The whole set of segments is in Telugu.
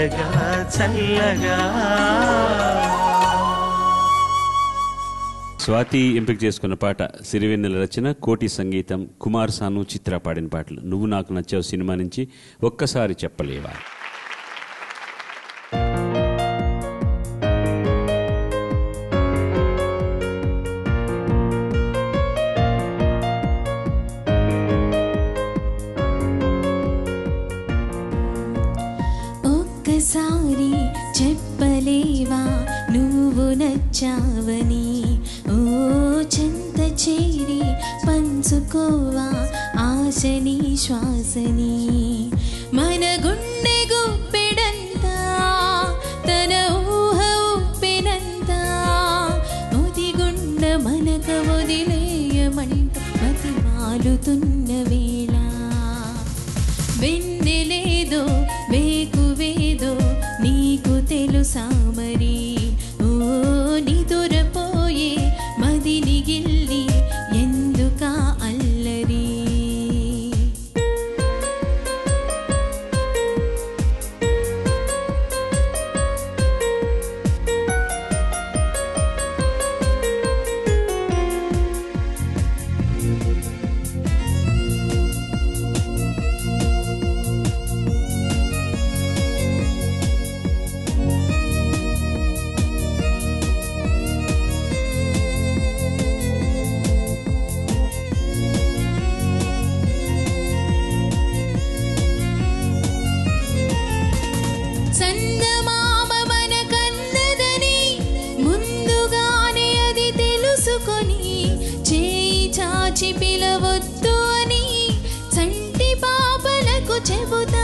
తీయగా చల్లగా. స్వాతి ఎంపిక చేసుకున్న పాట సిరివెన్నెల రచన కోటి సంగీతం కుమార్ సాను చిత్ర పాడిన పాటలు. నువ్వు నాకు నచ్చావు సినిమా నుంచి ఒక్కసారి చెప్పలేవా? వచ్చావని. ఓ చెంత చేరి పంచుకోవా ఆశని శ్వాసని. మన గుండె గుప్పెడంతా తన ఊహ ఉప్పెనంత. ఒదిగుండ మనక వదిలేయమంట మతి మాలుతున్న వేళ. వెన్నెలేదో వేకువేదో నీకు తెలుసా మరి? చందమామ మన కన్నదని ముందుగానే అది తెలుసుకొని చేయి చాచి పిలవద్దు అని చంటి పాపలకు చెబుతామా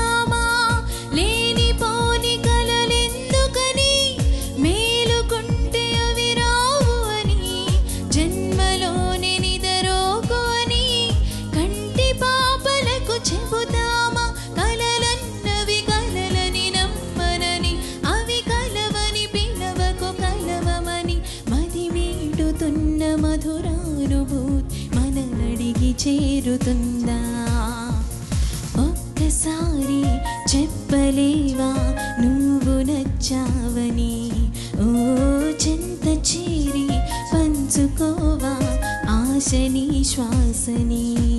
మీడుతున్న మధురానుభూతి మననడిగి చేరుతుందా? ఒక్కసారి చెప్పలేవా? నువ్వు నచ్చావని? ఓ చెంత చేరి పంచుకోవా? ఆశని శ్వాసని?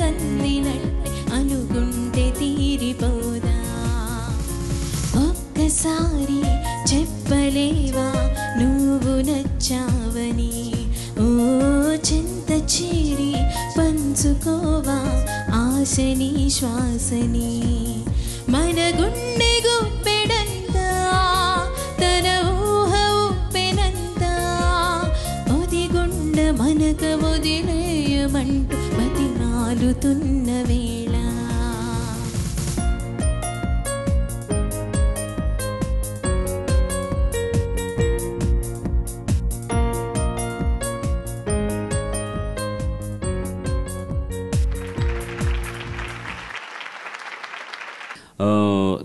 మనకందినట్టే అనుకుంటే తీరిపోదా ఒక్కసారి చెప్పలేవా నువ్వు నచ్చావని ఓ చెంత చేరి పంచుకోవా ఆశని శ్వాసని మన గుండె గుప్పెడంతా తన ఊహ ఉప్పెనంతా ఒదిగుండ మనక వదిలేయమంటూ మతి వేళ.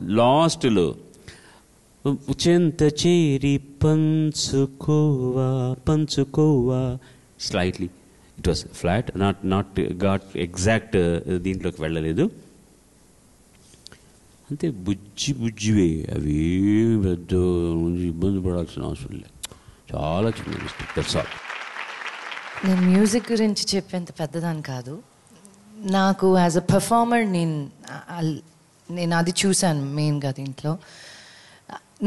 లాస్ట్లో చెంత చేరి పంచుకోవా పంచుకోవా slightly it was flat not not got exact దీంట్లోకి వెళ్ళలేదు. అంతే బుజ్జి బుజ్జివే. అవి పెద్ద ఇబ్బంది పడాల్సిన అవసరం లేదు. చాలా చిన్న మిస్టేక్ దట్స్ ఆల్ నేను మ్యూజిక్ గురించి చెప్పేంత పెద్దదాన్ని కాదు. నాకు యాజ్ అ పర్ఫార్మర్ నేను నేను అది చూశాను మెయిన్గా దీంట్లో.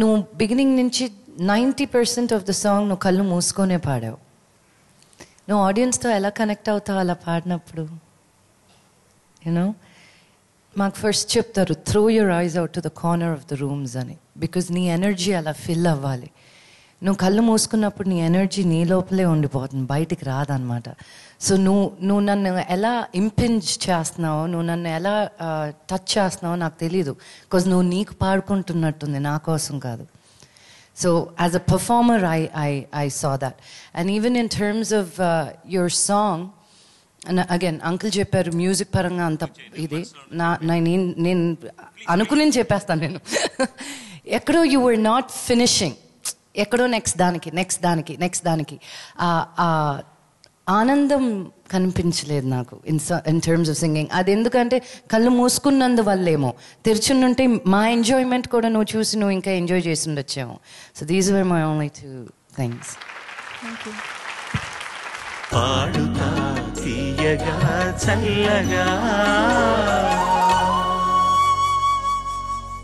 నువ్వు బిగినింగ్ నుంచి ninety percent of the song నువ్వు కళ్ళు మూసుకొనే పాడావు. నువ్వు ఆడియన్స్తో ఎలా కనెక్ట్ అవుతావు అలా పాడినప్పుడు? యూనో మాకు ఫస్ట్ చెప్తారు throw your eyes out to the corner of the rooms అని. బికాజ్ నీ ఎనర్జీ అలా ఫిల్ అవ్వాలి. నువ్వు కళ్ళు మూసుకున్నప్పుడు నీ ఎనర్జీ నీ లోపలే ఉండిపోతుంది బయటికి రాదనమాట. సో నువ్వు నువ్వు నన్ను ఎలా ఇంపింజ్ చేస్తున్నావో నువ్వు నన్ను ఎలా uh, టచ్ చేస్తున్నావో నాకు తెలీదు. బికాజ్ నువ్వు నీకు పాడుకుంటున్నట్టుంది నా కోసం కాదు. So as a performer, I, I, I saw that. And even in terms of uh, your song, and again, uncle చెప్పారు మ్యూజిక్ పరంగా అంత ఇది నా నా- నేను నేను అనుకుని చెప్పేస్తాను నేను ఎక్కడో యు వర్ నాట్ ఫినిషింగ్ ఎక్కడో నెక్స్ట్ దానికి నెక్స్ట్ దానికి నెక్స్ట్ దానికి ఆ- ఆ ఆనందం కనిపించలేదు నాకు in in terms of singing అది ఎందుకంటే కళ్ళు మూసుకున్నందువల్లేమో. తెరిచుండుంటే మా ఎంజాయ్మెంట్ కూడా నువ్వు చూసి నువ్వు ఇంకా ఎంజాయ్ చేసి ఉండొచ్చేమో so these were my only two things Padutha Theeyaga చల్లగా.